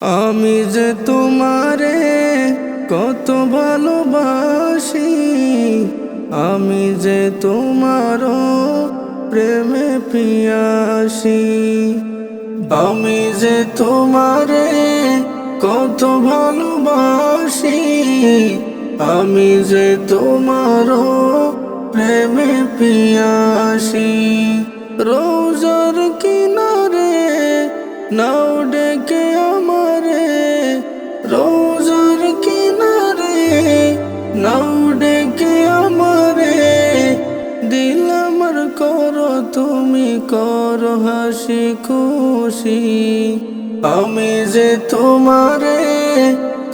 আমি যে তোমারে কত ভালোবাসি, আমি যে তোমার প্রেমে পিয়াসি। আমি যে তোমারে কত ভালোবাসি, আমি যে তোমার প্রেমে পিয়াসি। রোজার কিনারে নাও তুমি করো হাসি খুশি। আমি যে তোমারে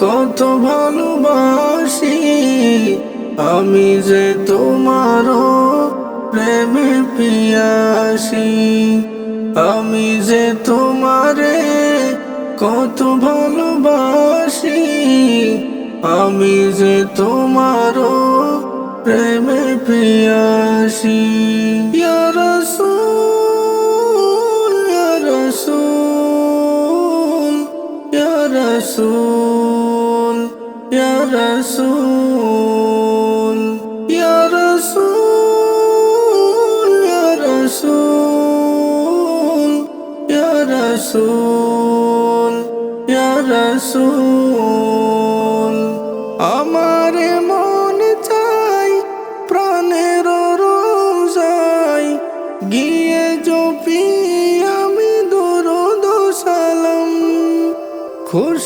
কত ভালোবাসি, আমি যে তোমারও প্রেমে পিয়াসি। আমি যে তোমারে কত ভালোবাসি, আমি যে তোমারও প্রেমে পিয়াসি। Resul Ya Resul Ya Resul Ya Resul Ya Resul Ya Resul.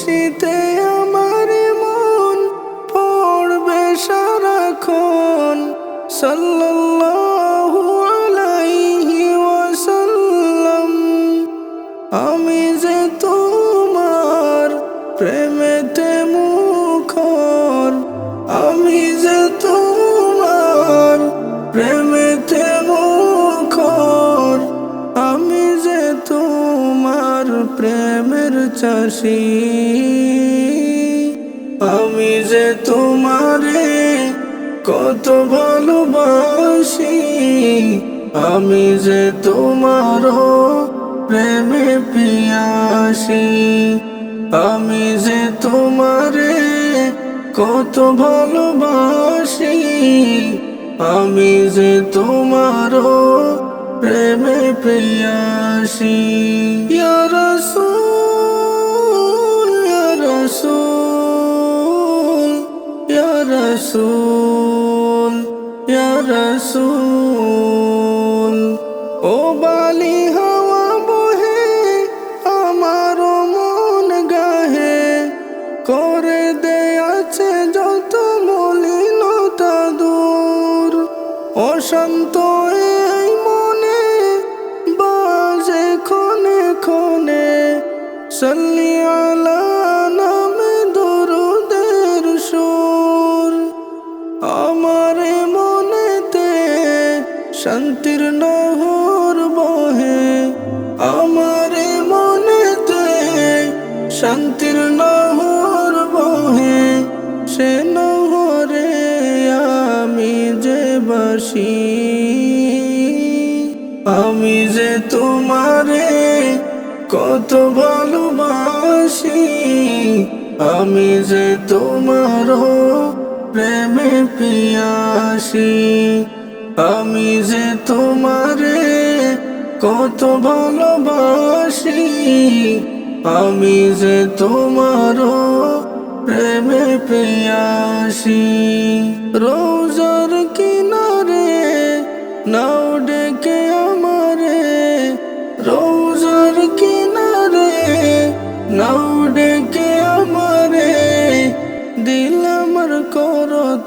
খুশিতে আমার মন পড়বে সারাক্ষণ। সাল্লাল্লাহু আলাইহি ওয়াসাল্লাম আমি যে তোমার প্রেমেতে মুখর চাষি। আমি যে তোমারে কত ভালোবাসি, আমি যে তোমারও প্রেমে পিয়াসি, আমি যে তোমারে কত ভালোবাসি, আমি যে তোমারও প্রেমে পিয়াসি। ইয়া রাসূল, ইয়া রাসূল, ও বালি হাওয়া বহে আমার মন গাহে, করে দেয়াছে যত মলিনতা দূর, অশান্ত এই মনে, বাজে ক্ষণে ক্ষণে, সল্লি শান্তির নহর বহে, আমার মনেতে শান্তির নহর বহে, সে নহরে আমি যে বাসি। আমি যে তোমারে কত ভালোবাসি, আমি যে তোমারও প্রেমে পিয়াসি। আমি যে তোমারে কত ভালোবাসি আমি যে তোমার প্রেমে পেয়াসি রোজার কিনারে নাও ডেকে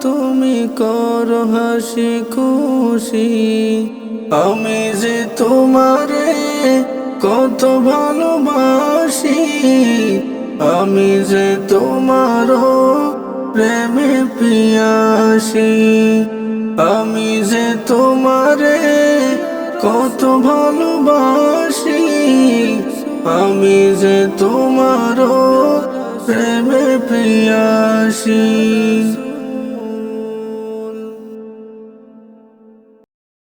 তুমি করো হাসি খুশি। আমি যে তোমারে কত ভালোবাসি, আমি যে তোমারও প্রেমে পিয়াসি। আমি যে তোমারে কত ভালোবাসি, আমি যে তোমারও প্রেমে পিয়াসি।